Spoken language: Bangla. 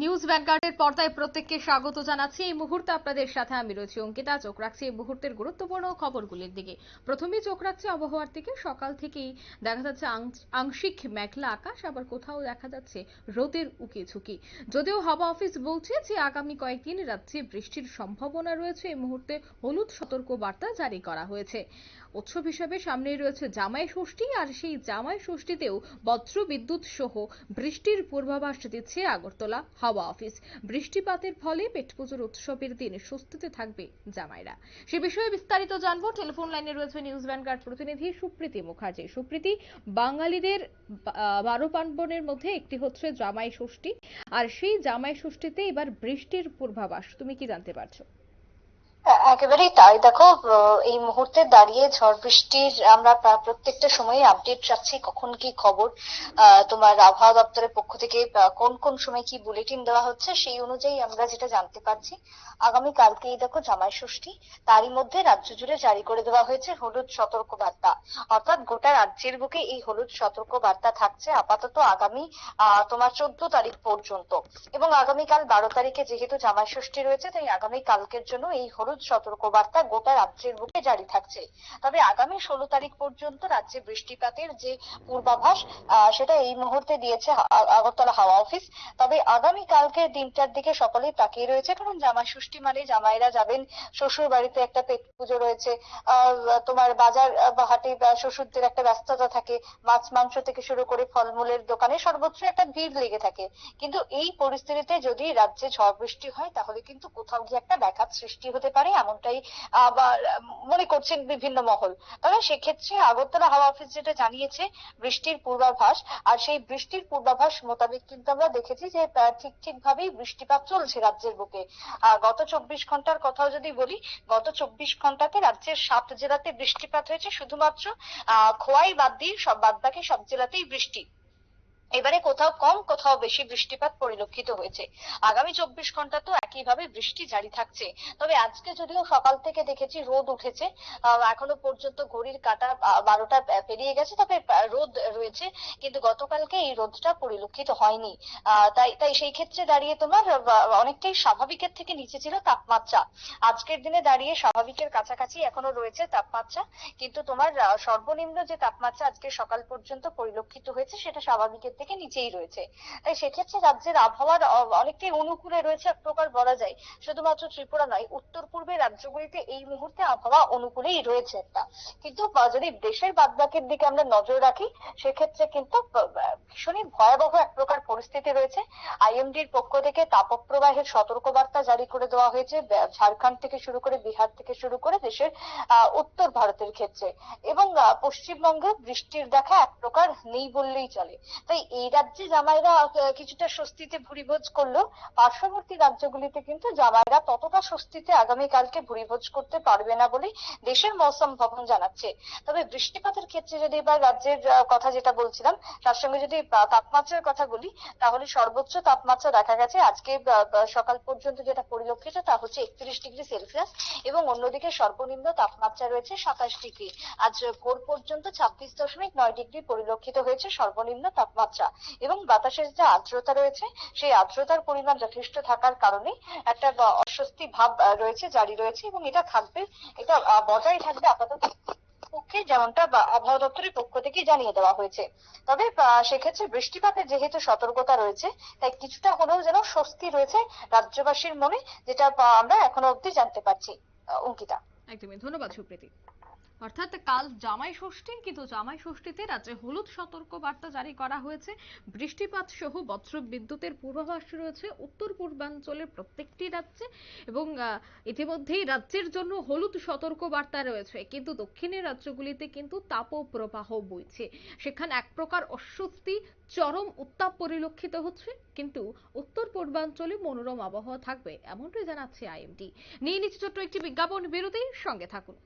নিউজ ভ্যানগার্ডের পর্দায় প্রত্যেককে স্বাগত জানাচ্ছি। এই মুহূর্তে আপনাদের সাথে আমি রয়েছি অঙ্কিতা। চোখ রাখছি এই মুহূর্তের গুরুত্বপূর্ণ খবরগুলির দিকে। প্রথমেই চোখ রাখছি আবহাওয়ার দিকে। সকাল থেকেই দেখা যাচ্ছে আংশ- আংশিক মেঘলা আকাশ, আবার কোথাও দেখা যাচ্ছে রোদের উকি ঝুঁকি যদিও হাওয়া অফিস বলছে যে, আগামী কয়েকদিন রাজ্যে বৃষ্টির সম্ভাবনা রয়েছে। এই মুহূর্তে হলুদ সতর্ক বার্তা জারি করা হয়েছে। উৎসব হিসাবে সামনেই রয়েছে জামাই ষষ্ঠী, আর সেই জামাই ষষ্ঠীতেও বজ্র বিদ্যুৎ সহ বৃষ্টির পূর্বাভাস দিচ্ছে আগরতলা হাওয়া অফিস। বৃষ্টিপাতের ফলে পেট পুজোর উৎসবের দিন স্বস্তিতে থাকবে জামাইরা। সে বিষয়ে বিস্তারিত জানব। টেলিফোন লাইনে রয়েছে নিউজ ভ্যানগার্ড প্রতিনিধি সুপ্রীতি মুখার্জি। সুপ্রীতি, বাঙালিদের বারো পার্বণের মধ্যে একটি হচ্ছে জামাই ষষ্ঠী, আর সেই জামাই ষষ্ঠীতে এবার বৃষ্টির পূর্বাভাস। তুমি কি জানতে পারছ? একেবারেই তাই। দেখো এই মুহূর্তে দাঁড়িয়ে ঝড় বৃষ্টির আমরা প্রা- প্রত্যেকটা সময়ে আপডেট রাখছি কখন কি খবর। তোমার আবহাওয়া দপ্তরের পক্ষ থেকে কোন কোন সময় কি বুলেটিন দেওয়া হচ্ছে, সেই অনুযায়ী আমরা যেটা জানতে পারছি আগামী কালকেই দেখো জামাই ষষ্ঠী, তারই মধ্যে রাজ্য জুড়ে জারি করে দেওয়া হয়েছে হলুদ সতর্ক বার্তা অর্থাৎ গোটা রাজ্যের বুকে এই হলুদ সতর্ক বার্তা থাকছে আপাতত আগামী তোমার চোদ্দ তারিখ পর্যন্ত। এবং আগামীকাল বারো তারিখে যেহেতু জামাই ষষ্ঠী রয়েছে, তাই আগামী কালকের জন্য এই হলুদ সতর্ক বার্তা গোটা রাজ্যের বুকে জারি থাকছে। তবে আগামী ষোলো তারিখ পর্যন্ত রাজ্যে বৃষ্টিপাতের যে পূর্বাভাস সেটা এই মুহূর্তে দিয়েছে আগরতলা হাওয়া অফিস। তবে আগামী কালকের দিনটার দিকে সকলেই তাকিয়ে রয়েছে, কারণ জামাই ষষ্ঠী মানে জামাইরা যাবেন শ্বশুর বাড়িতে একটা পেট পুজো রয়েছে তোমার বাজার বা হাটে শ্বশুরদের একটা ব্যস্ততা থাকে, মাছ, মাংস থেকে শুরু করে ফলমূলের দোকানে সর্বত্র একটা ভিড় লেগে থাকে। কিন্তু এই পরিস্থিতিতে যদি রাজ্যে ঝড় বৃষ্টি হয়, তাহলে কিন্তু কোথাও গিয়ে একটা ব্যাঘাত সৃষ্টি হতে পারে। এমনটাই আবার মনে করছেন বিভিন্ন মহল। তবে সেক্ষেত্রে আগরতলা হাওয়া অফিস যেটা জানিয়েছে, বৃষ্টির পূর্বাভাস, আর সেই বৃষ্টির পূর্বাভাস মোতাবেক কিন্তু আমরা দেখেছি যে ঠিক ঠিক ভাবেই বৃষ্টিপাত চলছে রাজ্যের বুকে। গত চব্বিশ ঘণ্টার কথাও যদি বলি, গত চব্বিশ ঘন্টাতে রাজ্যের সাত জেলাতে বৃষ্টিপাত হয়েছে। শুধুমাত্র খোয়াই বাদ দিয়ে সব, বাদ বাকি সব জেলাতেই বৃষ্টি। এবারে কোথাও কম, কোথাও বেশি বৃষ্টিপাত পরিলক্ষিত হয়েছে। আগামী চব্বিশ ঘণ্টা তো একইভাবে বৃষ্টি জারি থাকছে। তবে আজকে যদিও সকাল থেকে দেখেছি রোদ উঠেছে এখনও পর্যন্ত ঘড়ির কাটা বারোটা পেরিয়ে গেছে, তবে রোদ রয়েছে, কিন্তু গতকালকে এই রোদটা পরিলক্ষিত হয়নি। তাই তাই সেই ক্ষেত্রে দাঁড়িয়ে তোমার অনেকটাই স্বাভাবিকের থেকে নিচে ছিল তাপমাত্রা। আজকের দিনে দাঁড়িয়ে স্বাভাবিকের কাছাকাছি এখনও রয়েছে তাপমাত্রা, কিন্তু তোমার সর্বনিম্ন যে তাপমাত্রা আজকে সকাল পর্যন্ত পরিলক্ষিত হয়েছে, সেটা স্বাভাবিকের থেকে নিচেই রয়েছে। তাই সেক্ষেত্রে রাজ্যের আবহাওয়ার অনেকটাই অনুকূলে রয়েছে এক প্রকার বলা যায়। শুধুমাত্র ত্রিপুরা নয়, উত্তর পূর্বের রাজ্যগুলিতে এই মুহূর্তে আবহাওয়া অনুকূলেই রয়েছে একটা। কিন্তু যদি দেশের বাদবাকির দিকে আমরা নজর রাখি, সেক্ষেত্রে কিন্তু ভীষণই ভয়াবহ এক প্রকার পরিস্থিতি রয়েছে। আইএমডির পক্ষ থেকে তাপপ্রবাহের সতর্কবার্তা জারি করে দেওয়া হয়েছে ঝাড়খণ্ড থেকে শুরু করে বিহার থেকে শুরু করে দেশের উত্তর ভারতের ক্ষেত্রে। এবং পশ্চিমবঙ্গে বৃষ্টির দেখা এক প্রকার নেই বললেই চলে। তাই এই রাজ্যে জামাইরা কিছুটা স্বস্তিতে ভুরিভোজ করলেও পার্শ্ববর্তী রাজ্যগুলিতে কিন্তু জামাইরা ততটা স্বস্তিতে আগামীকালকে ভুরিভোজ করতে পারবে না বলে দেশের মৌসুম ভবন জানাচ্ছে। তবে বৃষ্টিপাতের ক্ষেত্রে যদি এবার রাজ্যের কথা যেটা বলছিলাম, তার সঙ্গে যদি তাপমাত্রার কথা বলি, তাহলে সর্বোচ্চ তাপমাত্রা দেখা গেছে আজকে সকাল পর্যন্ত যেটা পরিলক্ষিত, তা হচ্ছে একত্রিশ ডিগ্রি সেলসিয়াস এবং অন্যদিকে সর্বনিম্ন তাপমাত্রা রয়েছে সাতাশ ডিগ্রি। আজ ভোর পর্যন্ত ছাব্বিশ দশমিক নয় ডিগ্রি পরিলক্ষিত হয়েছে সর্বনিম্ন তাপমাত্রা এবং বাতাসের যে আর্দ্রতা রয়েছে, সেই আর্দ্রতার পরিমাণ যথেষ্ট থাকার কারণে একটা অস্বস্তি ভাব রয়েছে, জারি রয়েছে এবং এটা থাকবে, এটা বজায় থাকবে আপাতত পক্ষে যেমনটা আবহাওয়া দপ্তরের পক্ষ থেকে জানিয়ে দেওয়া হয়েছে। তবে সেক্ষেত্রে বৃষ্টিপাতের যেহেতু সতর্কতা রয়েছে, তাই কিছুটা হলেও যেন স্বস্তি রয়েছে রাজ্যবাসীর মনে, যেটা আমরা এখনও অবধি জানতে পারছি। অঙ্কিতা। একদমই, ধন্যবাদ সুপ্রীতি। অর্থাৎ কাল জামাই ষষ্ঠী, কিন্তু জামাই ষষ্ঠীতে রাজ্যে হলুদ সতর্ক বার্তা জারি করা হয়েছে। বৃষ্টিপাত সহ বজ্র বিদ্যুতের পূর্বাভাস রয়েছে উত্তর পূর্বাঞ্চলের প্রত্যেকটি রাজ্যে এবং ইতিমধ্যেই রাজ্যের জন্য হলুদ সতর্ক বার্তা রয়েছে। কিন্তু দক্ষিণের রাজ্যগুলিতে কিন্তু তাপপ্রবাহ বইছে। সেখানে এক প্রকার অস্বস্তি, চরম উত্তাপ পরিলক্ষিত হচ্ছে। কিন্তু উত্তর পূর্বাঞ্চলে মনোরম আবহাওয়া থাকবে, এমনটাই জানাচ্ছে আইএমডি। নিয়ে নিচ্ছে ছোট্ট একটি বিজ্ঞাপন বিরতির সঙ্গে থাকুন।